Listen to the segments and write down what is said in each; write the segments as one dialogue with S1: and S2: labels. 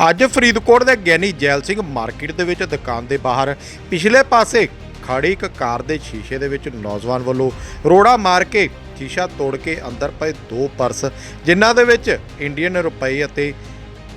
S1: ਅੱਜ ਫਰੀਦਕੋਟ ਦੇ ਗਿਆਨੀ ਜੈਲ ਸਿੰਘ ਮਾਰਕੀਟ ਦੇ ਵਿੱਚ ਦੁਕਾਨ ਦੇ ਬਾਹਰ ਪਿਛਲੇ ਪਾਸੇ ਖੜੀ ਇੱਕ ਕਾਰ ਦੇ ਸ਼ੀਸ਼ੇ ਦੇ ਵਿੱਚ ਨੌਜਵਾਨ ਵੱਲੋਂ ਰੋੜਾ ਮਾਰ ਕੇ ਸ਼ੀਸ਼ਾ ਤੋੜ ਕੇ ਅੰਦਰ ਪਏ ਦੋ ਪਰਸ, ਜਿਨ੍ਹਾਂ ਦੇ ਵਿੱਚ ਇੰਡੀਅਨ ਰੁਪਏ ਅਤੇ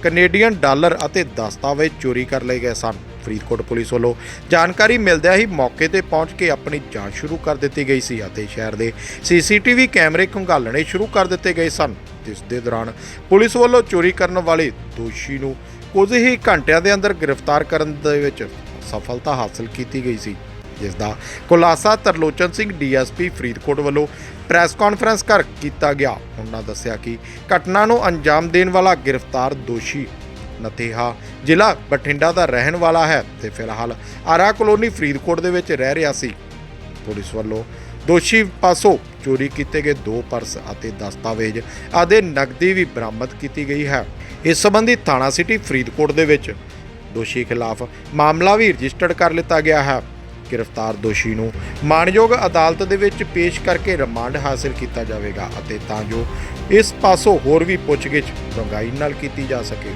S1: ਕੈਨੇਡੀਅਨ ਡਾਲਰ ਅਤੇ ਦਸਤਾਵੇਜ਼ ਚੋਰੀ ਕਰ ਲਏ ਗਏ ਸਨ। ਫਰੀਦਕੋਟ ਪੁਲਿਸ ਵੱਲੋਂ ਜਾਣਕਾਰੀ ਮਿਲਦਿਆਂ ਹੀ ਮੌਕੇ ਤੇ ਪਹੁੰਚ ਕੇ ਆਪਣੀ ਜਾਂਚ ਸ਼ੁਰੂ ਕਰ ਦਿੱਤੀ ਗਈ ਸੀ ਅਤੇ ਸ਼ਹਿਰ ਦੇ ਸੀਸੀਟੀਵੀ ਕੈਮਰੇ ਖੰਗਾਲਣੇ ਸ਼ੁਰੂ ਕਰ ਦਿੱਤੇ ਗਏ ਸਨ। ਜਿਸ ਦੇ ਦੌਰਾਨ ਪੁਲਿਸ ਵੱਲੋਂ ਚੋਰੀ ਕਰਨ ਵਾਲੇ ਦੋਸ਼ੀ ਨੂੰ ਕੁਝ ਹੀ ਘੰਟਿਆਂ ਦੇ ਅੰਦਰ ਗ੍ਰਿਫਤਾਰ ਕਰਨ ਦੇ ਵਿੱਚ ਸਫਲਤਾ ਹਾਸਲ ਕੀਤੀ ਗਈ ਸੀ। ਜਿਸ ਦਾ ਖੁਲਾਸਾ ਤਰਲੋਚਨ ਸਿੰਘ ਡੀਐਸਪੀ ਫਰੀਦਕੋਟ ਵੱਲੋਂ ਪ੍ਰੈਸ ਕਾਨਫਰੰਸ ਕਰ ਕੀਤਾ ਗਿਆ। ਉਹਨਾਂ ਦੱਸਿਆ ਕਿ ਘਟਨਾ ਨੂੰ ਅੰਜਾਮ ਦੇਣ ਵਾਲਾ ਗ੍ਰਿਫਤਾਰ ਦੋਸ਼ੀ ਨਤੇਹਾ। ਜ਼ਿਲ੍ਹਾ ਬਠਿੰਡਾ ਦਾ ਰਹਿਣ ਵਾਲਾ ਹੈ ਤੇ ਫਿਲਹਾਲ ਆਰਾ ਕਲੋਨੀ ਫਰੀਦਕੋਟ ਦੇ ਵਿੱਚ ਰਹਿ ਰਿਹਾ ਸੀ। ਪੁਲਿਸ ਵੱਲੋਂ ਦੋਸ਼ੀ ਪਾਸੋਂ ਚੋਰੀ ਕੀਤੇ ਗਏ ਦੋ ਪਰਸ ਅਤੇ ਦਸਤਾਵੇਜ਼ ਅਤੇ ਨਕਦੀ ਵੀ ਬਰਾਮਦ ਕੀਤੀ ਗਈ ਹੈ। ਇਸ ਸੰਬੰਧੀ ਥਾਣਾ ਸਿਟੀ ਫਰੀਦਕੋਟ ਦੇ ਵਿੱਚ ਦੋਸ਼ੀ ਖਿਲਾਫ ਮਾਮਲਾ ਵੀ ਰਜਿਸਟਰਡ ਕਰ ਲਿੱਤਾ ਗਿਆ ਹੈ। ਗ੍ਰਿਫਤਾਰ ਦੋਸ਼ੀ ਨੂੰ ਮਾਣਯੋਗ ਅਦਾਲਤ ਦੇ ਵਿੱਚ ਪੇਸ਼ ਕਰਕੇ ਰਿਮਾਂਡ ਹਾਸਲ ਕੀਤਾ ਜਾਵੇਗਾ ਅਤੇ ਤਾਂ ਜੋ ਇਸ ਪਾਸੋਂ ਹੋਰ ਵੀ ਪੁੱਛਗਿੱਛ ਡੂੰਘਾਈ ਨਾਲ ਕੀਤੀ ਜਾ ਸਕੇ।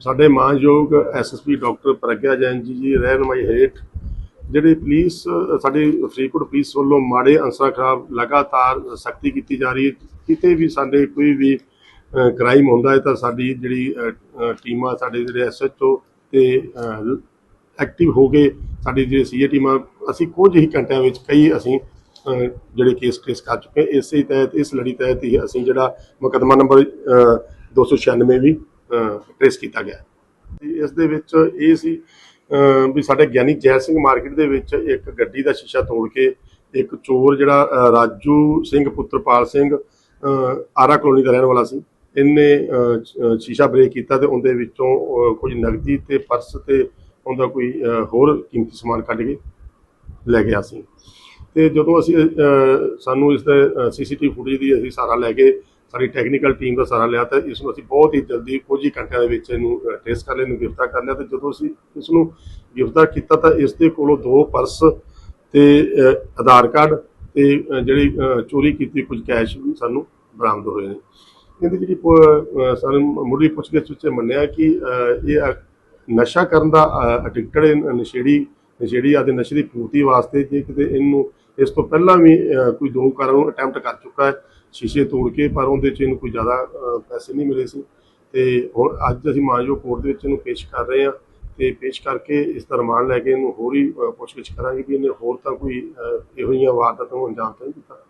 S2: ਸਾਡੇ ਮਾਨਯੋਗ ਐਸਐਸਪੀ ਡਾਕਟਰ ਪ੍ਰਗਿਆ ਜੈਨ ਜੀ ਜੀ ਰਹਿਨਮਾਈ ਹੇਠ ਜਿਹੜੇ ਪੁਲਿਸ ਅ, ਸਾਡੀ ਫਰੀਦਕੋਟ ਪੁਲਿਸ ਵੱਲੋਂ ਮਾੜੇ ਅਨਸਰਾਂ ਖਿਲਾਫ ਲਗਾਤਾਰ ਸਖਤੀ ਕੀਤੀ ਜਾ ਰਹੀ ਹੈ ਕਿਤੇ ਵੀ ਸਾਡੇ ਕੋਈ ਵੀ ਕ੍ਰਾਈਮ ਹੁੰਦਾ ਹੈ ਤਾਂ ਸਾਡੀ ਜਿਹੜੀ ਟੀਮਾਂ ਸਾਡੇ ਜਿਹੜੇ ਐਸਐਚਓ ਤੇ ਐਕਟਿਵ ਹੋ ਗਏ ਸਾਡੀ ਜਿਹੜੀ ਸੀਏ ਟੀਮਾਂ ਅਸੀਂ ਕੁਝ ਹੀ ਘੰਟਿਆਂ ਵਿੱਚ ਕਈ ਅਸੀਂ ਜਿਹੜੇ ਕੇਸ ਟ੍ਰੇਸ ਕਰ ਚੁੱਕੇ ਹਾਂ। ਇਸੇ ਤਹਿਤ ਇਸ ਲੜੀ ਤਹਿਤ ਹੀ ਅਸੀਂ ਜਿਹੜਾ ਮੁਕੱਦਮਾ ਨੰਬਰ ਅ, 296 ਵੀ ਟ੍ਰੇਸ ਕੀਤਾ ਗਿਆ। ਤੇ ਇਸ ਦੇ ਵਿੱਚ ਇਹ ਸੀ ਵੀ ਸਾਡੇ ਗਿਆਨੀ ਜੈ ਸਿੰਘ ਮਾਰਕੀਟ ਦੇ ਵਿੱਚ ਇੱਕ ਗੱਡੀ ਦਾ ਸ਼ੀਸ਼ਾ ਤੋੜ ਕੇ ਇੱਕ ਚੋਰ ਜਿਹੜਾ ਰਾਜੂ ਸਿੰਘ ਪੁੱਤਰਪਾਲ ਸਿੰਘ ਆਰਾ ਕਲੋਨੀ ਦਾ ਰਹਿਣ ਵਾਲਾ ਸੀ। ਇਹਨੇ ਸ਼ੀਸ਼ਾ ਬ੍ਰੇਕ ਕੀਤਾ ਤੇ ਉਹਦੇ ਵਿੱਚੋਂ ਅਹ, ਕੁਝ ਨਗਦੀ ਤੇ ਪਰਸ ਤੇ ਉਹਦਾ ਕੋਈ ਹੋਰ ਕੀਮਤੀ ਸਮਾਨ ਕੱਢ ਕੇ ਲੈ ਗਿਆ ਸੀ। ਤੇ ਜਦੋਂ ਅਸੀਂ ਅਹ, ਸਾਨੂੰ ਇਸ ਦਾ ਸੀਸੀਟੀਵੀ ਫੁਟੇਜ ਦੀ ਅਸੀਂ ਸਾਰਾ ਲੈ ਕੇ ਸਾਡੀ ਟੈਕਨੀਕਲ ਟੀਮ ਦਾ ਸਹਾਰਾ ਲਿਆ ਤਾਂ ਇਸ ਨੂੰ ਅਸੀਂ ਬਹੁਤ ਹੀ ਜਲਦੀ ਕੁਝ ਹੀ ਘੰਟਿਆਂ ਦੇ ਵਿੱਚ ਇਹਨੂੰ ਟ੍ਰੇਸ ਕਰ ਲਿਆ, ਇਹਨੂੰ ਗ੍ਰਿਫਤਾਰ ਕਰ ਲਿਆ ਤੇ ਜਦੋਂ ਅਸੀਂ ਇਸ ਨੂੰ ਗ੍ਰਿਫਤਾਰ ਕੀਤਾ ਤਾਂ ਇਸ ਦੇ ਕੋਲੋਂ ਦੋ ਪਰਸ ਤੇ ਆਧਾਰ ਕਾਰਡ ਤੇ ਜਿਹੜੀ ਚੋਰੀ ਕੀਤੀ ਕੁਝ ਕੈਸ਼ ਵੀ ਸਾਨੂੰ ਬਰਾਮਦ ਹੋਏ ਨੇ। ਇਹਦੀ ਜਿਹੜੀ ਸਾਨੂੰ ਮੁੱਢਲੀ ਪੁੱਛਗਿੱਛ ਵਿੱਚ ਮੰਨਿਆ ਕਿ ਇਹ ਨਸ਼ਾ ਕਰਨ ਦਾ ਅਡਿਕਟਡ ਨਸ਼ੇੜੀ ਨਸ਼ੇੜੀ ਆਦੇ, ਨਸ਼ੇ ਦੀ ਪੂਰਤੀ ਵਾਸਤੇ ਜੇ ਕਿਤੇ ਇਹਨੂੰ ਇਸ ਤੋਂ ਪਹਿਲਾਂ ਵੀ ਕੋਈ ਦੋ ਕਾਰਾਂ ਨੂੰ ਅਟੈਂਪਟ ਕਰ ਚੁੱਕਾ ਹੈ ਸ਼ੀਸ਼ੇ ਤੋੜ ਕੇ, ਪਰ ਉਹਦੇ ਚ ਇਹਨੂੰ ਕੋਈ ਜ਼ਿਆਦਾ ਪੈਸੇ ਨਹੀਂ ਮਿਲੇ ਸੀ। ਤੇ ਹੁਣ ਅੱਜ ਅਸੀਂ ਮਾਨਯੋਗ ਕੋਰਟ ਦੇ ਵਿੱਚ ਇਹਨੂੰ ਪੇਸ਼ ਕਰ ਰਹੇ ਹਾਂ ਤੇ ਪੇਸ਼ ਕਰਕੇ ਇਸ ਦਾ ਰਿਮਾਂਡ ਲੈ ਕੇ ਇਹਨੂੰ ਹੋਰ ਹੀ ਪੁੱਛਗਿੱਛ ਕਰਾਂਗੇ ਕਿ ਇਹਨੇ ਹੋਰ ਤਾਂ ਕੋਈ ਇਹੋ ਜਿਹੀਆਂ ਵਾਰਦਾਤਾਂ ਨੂੰ ਅੰਜਾਮ ਤਾਂ ਨਹੀਂ ਦਿੱਤਾ।